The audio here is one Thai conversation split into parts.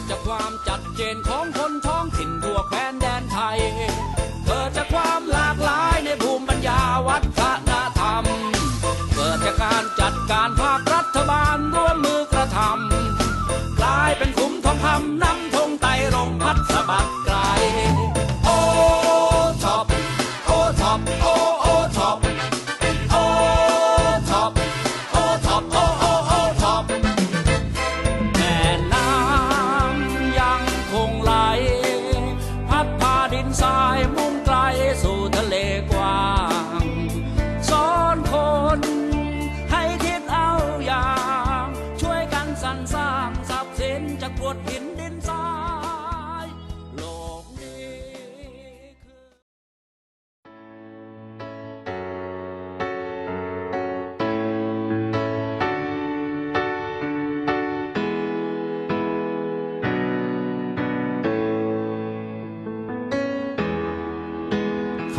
ดจากความจัดเจนของคนท้องถิ่นทั่วแคว้นแดนไทย เกิดจากความหลากหลายใน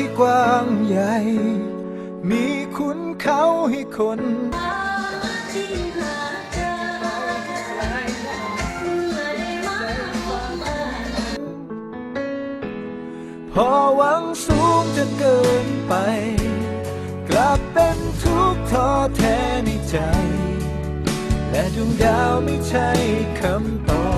ที่กว้างใหญ่ มีคุณเขาให้คนพบมาพอหวังสูงจนเกินไป กลับเป็นทุกข์ท้อแท้ในใจ และดวงดาวไม่ใช่คำตอบ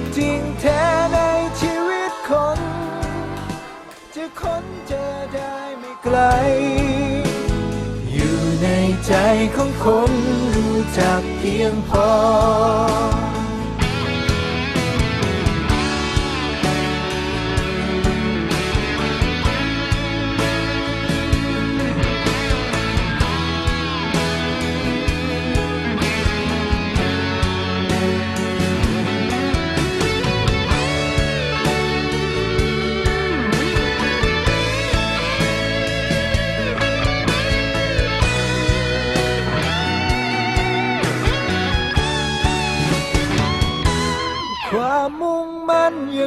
ขจริงแท้ในชีวิตคน จะค้นเจอได้ไม่ไกล อยู่ในใจของคนรู้จักเพียงพอ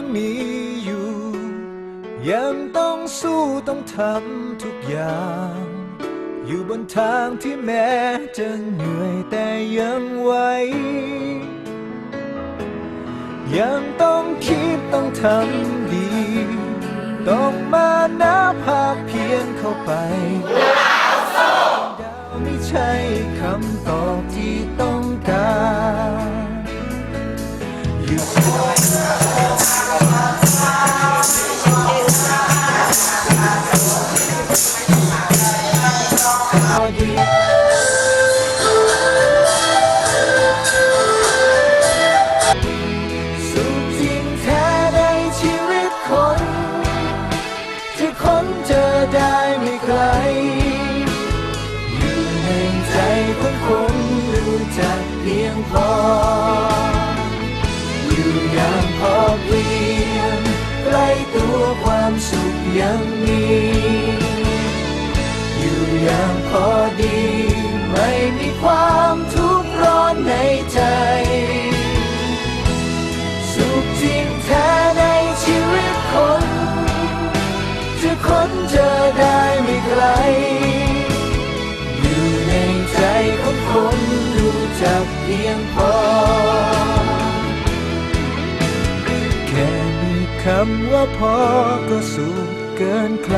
ยังมีอยู่ ยังต้องสู้ต้องทำทุกอย่าง อยู่บนทางที่แม้จะเหนื่อยแต่ยังไหวยังต้องคิดต้องทำดี ต้องมานับภาคเพียนเข้าไปดาวไม่ใช่คำ พออยู่อย่างพอเพียงใกล้ตัวความสุขยังมี อยู่อย่างพอดี เพียงพอ แค่มีคำว่าพอก็สูงเกินใคร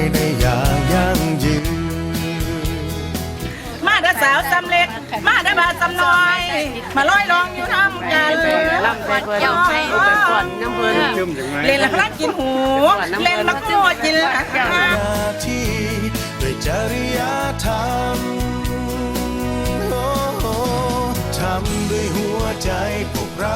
มาเด้อบาสำน้อย มาลอยลองอยู่ทำกันลำไปเปิดเอาไปก่อนน้ำเพิ่นเล่นละพลังกินหู เล่นละกัวกินละหน้าที่ด้วยจริยธรรมทำด้วยหัวใจพวกเรา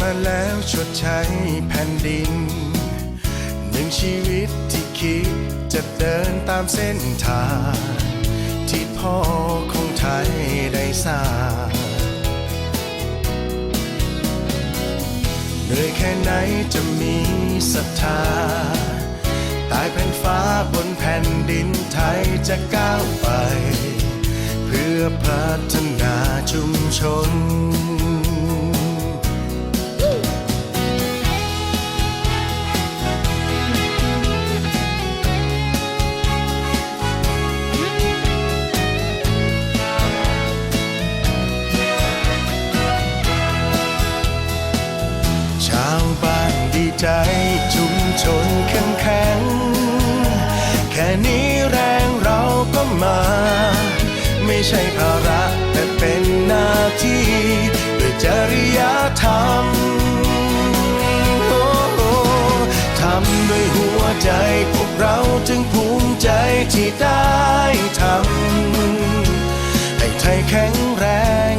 มาแล้วชดใช้แผ่นดิน หนึ่งชีวิตที่คิดจะเดินตามเส้นทาง ที่พ่อของไทยได้สร้างเหนื่อยแค่ไหนจะมีศรัทธาตายแผ่นฟ้าบนแผ่นดินไทยจะก้าวไป เพื่อพัฒนาชุมชน ใช่ภาระแต่เป็นหน้าที่ด้วยจริยธรรมโอ้โหทำด้วยหัวใจพวกเราจึงภูมิใจที่ได้ทำให้ไทยแข็งแรง